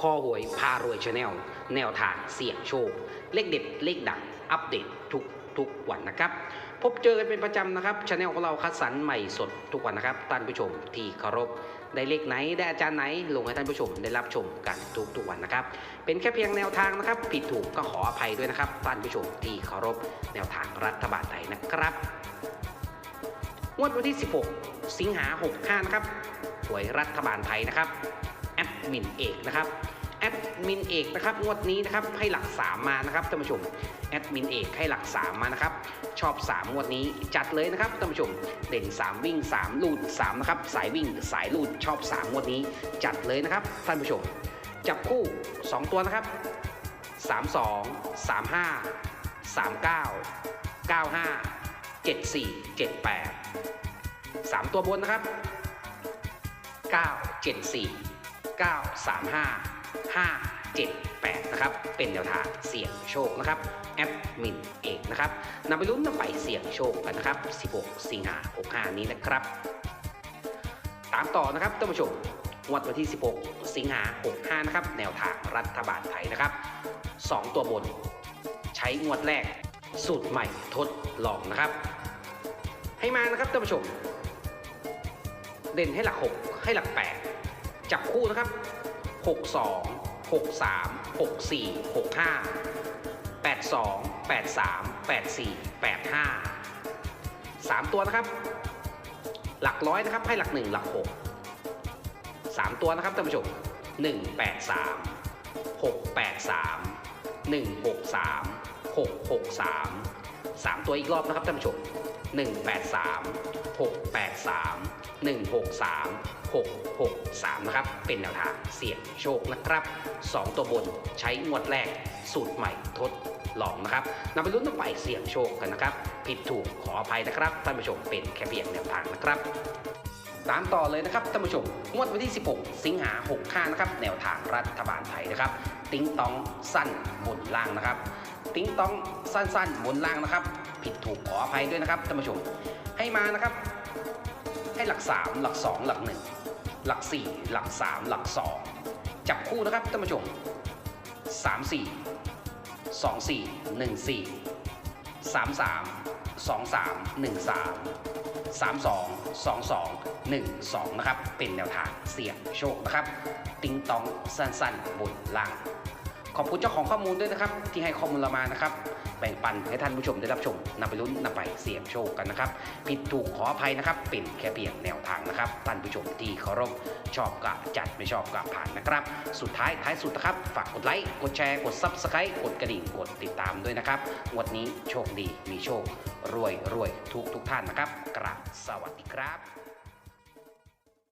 คอหวยพารวยชาแนลแนวทางเสี่ยงโชค เลขเด็ดเลขดังอัปเดตทุกทุกวันนะครับ พบเจอกันเป็นประจำนะครับชาแนลของเราคัดสรรใหม่สดทุกวันนะครับท่านผู้ชมที่เคารพได้เลขไหนได้อาจารย์ไหน ลงให้ท่านผู้ชมได้รับชมกันทุกทุกวันนะครับ เป็นแค่เพียงแนวทางนะครับ ผิดถูกก็ขออภัยด้วยนะครับท่านผู้ชมที่เคารพแนวทางรัฐบาลไทยนะครับงวดวันที่ 16 สิงหา65นะครับหวยรัฐบาลไทยนะครับแอดมินเอกนะครับ แอดมินเอกนะครับงวดนี้นะครับให้หลัก 3 มานะครับท่านผู้ชมแอดมินเอกให้หลัก 3 มานะครับชอบ 3 งวดนี้จัดเลยนะครับท่านผู้ชมเด่น 3 วิ่ง 3 ลูด3นะครับสายวิ่งสายลูดชอบ 3 งวดนี้ จัดเลยนะครับท่านผู้ชม จับคู่ 2 ตัวนะครับ 32 35 39 95 74 78 3 ตัวบนนะครับ 5 7 8 นะครับ เป็นแนวทางเสี่ยงโชคนะครับ แอดมินเอกนะครับนำไปลุ้นนำไปเสี่ยงโชคกันนะครับ 16 สิงหา65 นี้นะครับ ตามต่อนะครับท่านผู้ชมงวดวันที่ 16 สิงหา65 นะครับ แนวทางรัฐบาลไทยนะครับ 2 ตัวบน ใช้งวดแรก สูตรใหม่ทดลองนะครับ ให้มานะครับท่านผู้ชม เด่นให้หลัก 6 ให้หลัก 8 จับคู่นะครับ 62 63 64 65 82 83 84 85 3 ตัวนะครับ หลักร้อยนะครับให้หลัก 1 หลัก 6 3 ตัวนะครับท่านผู้ชม 183 683 163 663 3 ตัวอีกรอบนะครับท่านผู้ชม 183 683 163 663 นะครับ เป็นแนวทางเสี่ยงโชคนะครับ 2 ตัวบนใช้งวดแรกสูตรใหม่ทดลองนะครับนำไปลุ้นนำไปเสี่ยงโชคกันนะครับ ผิดถูกขออภัยนะครับ ท่านผู้ชมเป็นแค่เพียงแนวทางนะครับ ตามต่อเลยนะครับท่านผู้ชม งวดวันที่ 16 สิงหา65นะครับ แนวทางรัฐบาลไทยนะครับ ติ้งตองสั้นบนล่างนะครับ ติ้งตองสั้นๆบนล่างนะครับ ผิดถูกขออภัยด้วยนะครับท่านผู้ชม ให้มานะครับ ให้หลัก 3 หลัก 2 หลัก 1 หลัก 4 หลัก 3 หลัก 2 จับคู่นะครับท่านผู้ชม 3 4 2 4 1 4 3 3 2 3 1 3 3 2 2 2 1 2 นะครับ เป็นแนวทางเสี่ยงโชคนะครับ ติ้งตองสั้นๆบนล่าง ขอบคุณเจ้าของข้อมูลด้วยนะครับ ที่ให้ข้อมูลเรามานะครับแบ่งปันให้ท่านผู้ชมได้รับชมนำไปลุ้นนำไปเสี่ยงโชคกันนะครับผิดถูกขออภัยนะครับ เป็นแค่เพียงแนวทางนะครับท่านผู้ชมที่เคารพชอบกับจัดไม่ชอบกับผ่านนะครับ สุดท้ายท้ายสุดนะครับฝากกดไลค์กดแชร์กดซับสไครต์กดกระดิ่งกดติดตามด้วยนะครับงวดนี้โชคดีมีโชค รวยรวยทุกทุกท่านนะครับกราบสวัสดีครับ